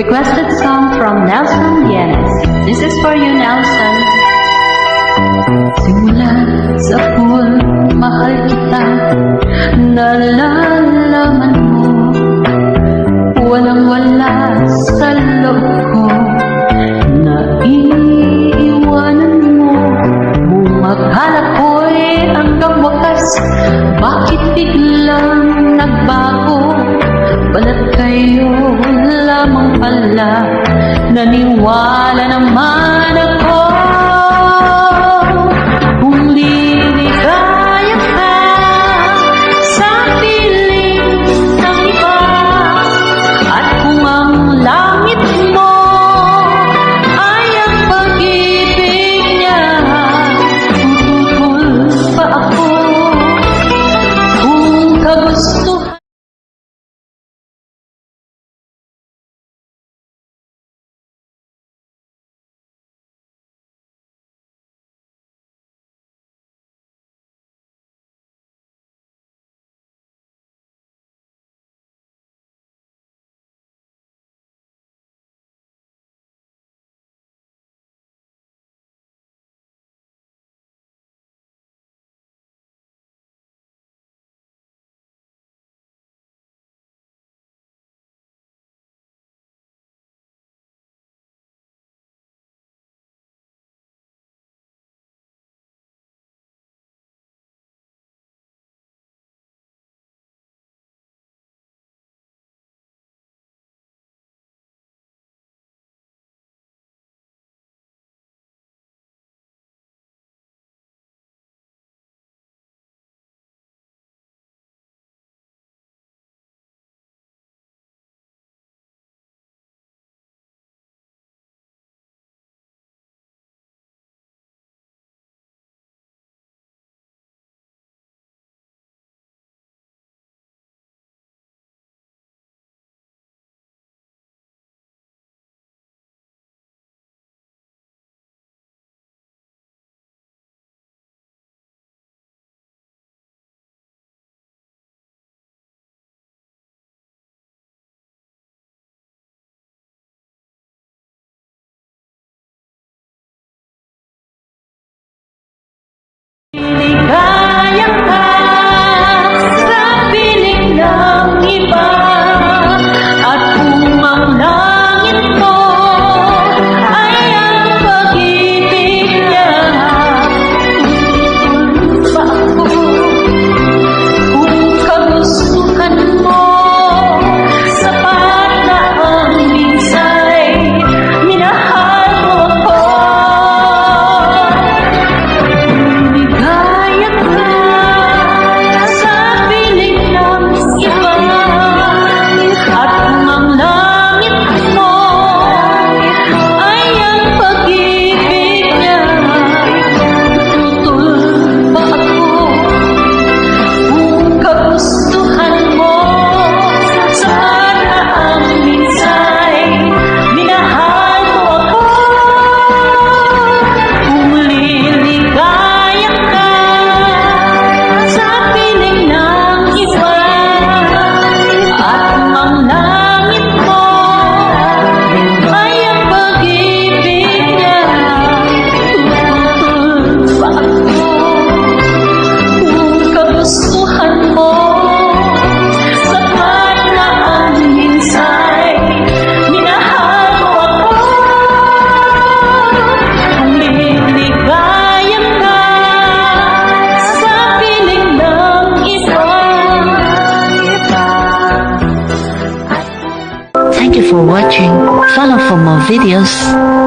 Requested song from Nelson Lienes. This is for you, Nelson. Simula sa pool, mahal kita, nalalaman mo. Walang-wala sa loob ko, naiiwanan mo. Bumaghala ko'y hanggang wakas, bakit biglang nagbago? Balat kayo lamang pala Naniwala naman. Thank you for watching. Follow for more videos.